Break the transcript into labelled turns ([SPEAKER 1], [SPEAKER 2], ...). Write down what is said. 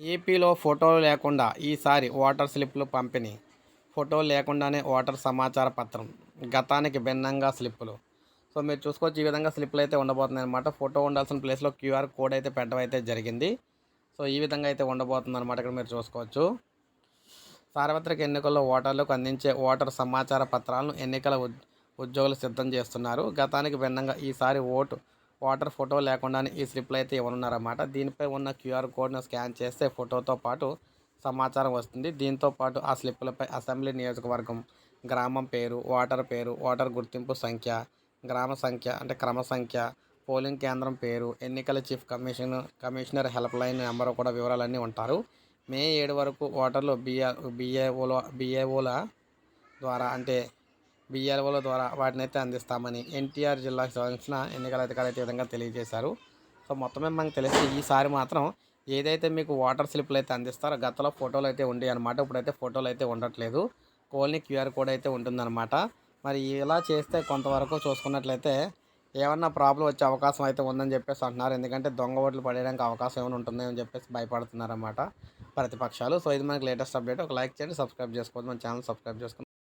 [SPEAKER 1] ఏపీలో ఫోటోలు లేకుండా ఈసారి ఓటర్ స్లిప్పులు పంపిణీ. ఫోటో లేకుండానే ఓటర్ సమాచార పత్రం. గతానికి భిన్నంగా స్లిప్పులు. సో మీరు చూసుకోవచ్చు ఈ విధంగా స్లిప్పులు అయితే ఉండబోతున్నాయి అనమాట ఫోటో ఉండాల్సిన ప్లేస్లో క్యూఆర్ కోడ్ అయితే పెట్టడం అయితే జరిగింది. సో ఈ విధంగా అయితే ఉండబోతుంది అనమాట ఇక్కడ మీరు చూసుకోవచ్చు. సార్వత్రిక ఎన్నికల్లో ఓటర్లకు అందించే ఓటర్ సమాచార పత్రాలను ఎన్నికల ఉద్యోగులు సిద్ధం చేస్తున్నారు. గతానికి భిన్నంగా ఈసారి ఓటు వాటర్ ఫోటో లేకుండానే ఈ స్లిప్లు అయితే ఇవ్వనున్నారన్నమాట దీనిపై ఉన్న క్యూఆర్ కోడ్ను స్కాన్ చేస్తే ఫోటోతో పాటు సమాచారం వస్తుంది. దీంతో పాటు ఆ స్లిప్పులపై అసెంబ్లీ నియోజకవర్గం గ్రామం పేరు ఓటర్ పేరు ఓటర్ గుర్తింపు సంఖ్య గ్రామ సంఖ్య అంటే క్రమ సంఖ్య పోలింగ్ కేంద్రం పేరు ఎన్నికల chief commission commissioner helpline number కూడా వివరాలన్నీ ఉంటారు. మే ఏడు వరకు ఓటర్లు బిఆర్ బిఏఓల బిఏఓల ద్వారా అంటే బిఎల్ఓల ద్వారా వాటిని అయితే అందిస్తామని ఎన్టీఆర్ జిల్లాకు సంబంధించిన ఎన్నికల అధికారులు అయితే విధంగా తెలియజేశారు. సో మొత్తమే మనకు తెలిసి ఈసారి మాత్రం ఏదైతే మీకు వాటర్ స్లిప్లు అయితే అందిస్తారో గతంలో ఫోటోలు అయితే ఉండే అనమాట ఇప్పుడైతే ఫోటోలు అయితే ఉండట్లేదు. ఓన్లీ క్యూఆర్ కోడ్ అయితే ఉంటుందన్నమాట. మరి ఇలా చేస్తే కొంతవరకు చూసుకున్నట్లయితే ఏమన్నా ప్రాబ్లం వచ్చే అవకాశం అయితే ఉందని చెప్పేసి అంటున్నారు. ఎందుకంటే దొంగ ఓట్లు పడేయడానికి అవకాశం ఏమైనా ఉంటుందో అని చెప్పేసి భయపడుతున్నారన్నమాట ప్రతిపక్షాలు. సో ఇది మనకి లేటెస్ట్ అప్డేట్. ఒక లైక్ చేయండి సబ్స్క్రైబ్ చేసుకోవద్దు. మన ఛానల్ సబ్స్క్రైబ్ చేసుకుని